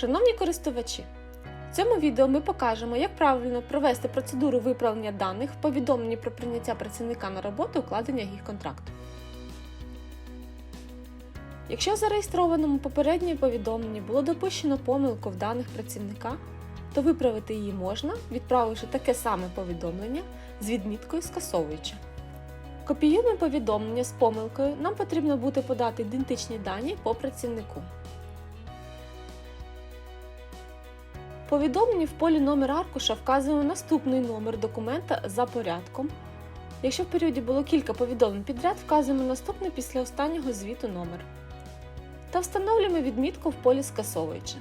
Шановні користувачі, в цьому відео ми покажемо, як правильно провести процедуру виправлення даних в повідомленні про прийняття працівника на роботу укладення їх контракту. Якщо в зареєстрованому попередньому повідомленні було допущено помилку в даних працівника, то виправити її можна, відправивши таке саме повідомлення з відміткою скасовуючи. Копіюємо повідомлення з помилкою, нам потрібно буде подати ідентичні дані по працівнику. Повідомленні в полі номер аркуша вказуємо наступний номер документа за порядком. Якщо в періоді було кілька повідомлень підряд, вказуємо наступний після останнього звіту номер. Та встановлюємо відмітку в полі скасовуючи.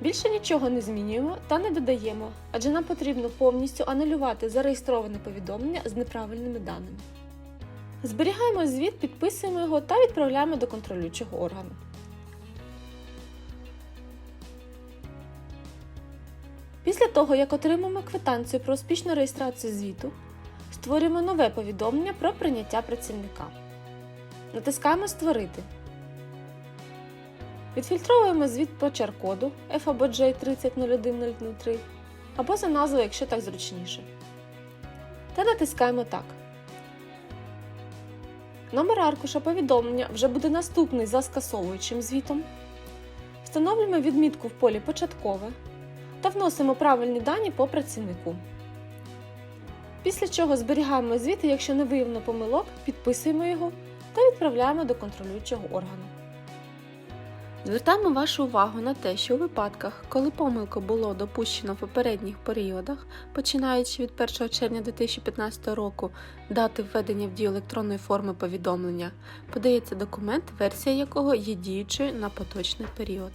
Більше нічого не змінюємо та не додаємо, адже нам потрібно повністю анулювати зареєстроване повідомлення з неправильними даними. Зберігаємо звіт, підписуємо його та відправляємо до контролюючого органу. Після того, як отримаємо квитанцію про успішну реєстрацію звіту, створюємо нове повідомлення про прийняття працівника. Натискаємо Створити. Відфільтровуємо звіт по чар-коду F або J 3001003 або за назвою, якщо так зручніше. Та натискаємо Так. Номер аркуша повідомлення вже буде наступний за скасовуючим звітом. Встановлюємо відмітку в полі Початкове та вносимо правильні дані по працівнику. Після чого зберігаємо звіт, і якщо не виявлено помилок, підписуємо його та відправляємо до контролюючого органу. Звертаємо вашу увагу на те, що у випадках, коли помилка було допущено в попередніх періодах, починаючи від 1 червня 2015 року дати введення в дію електронної форми повідомлення, подається документ, версія якого є діючою на поточний період.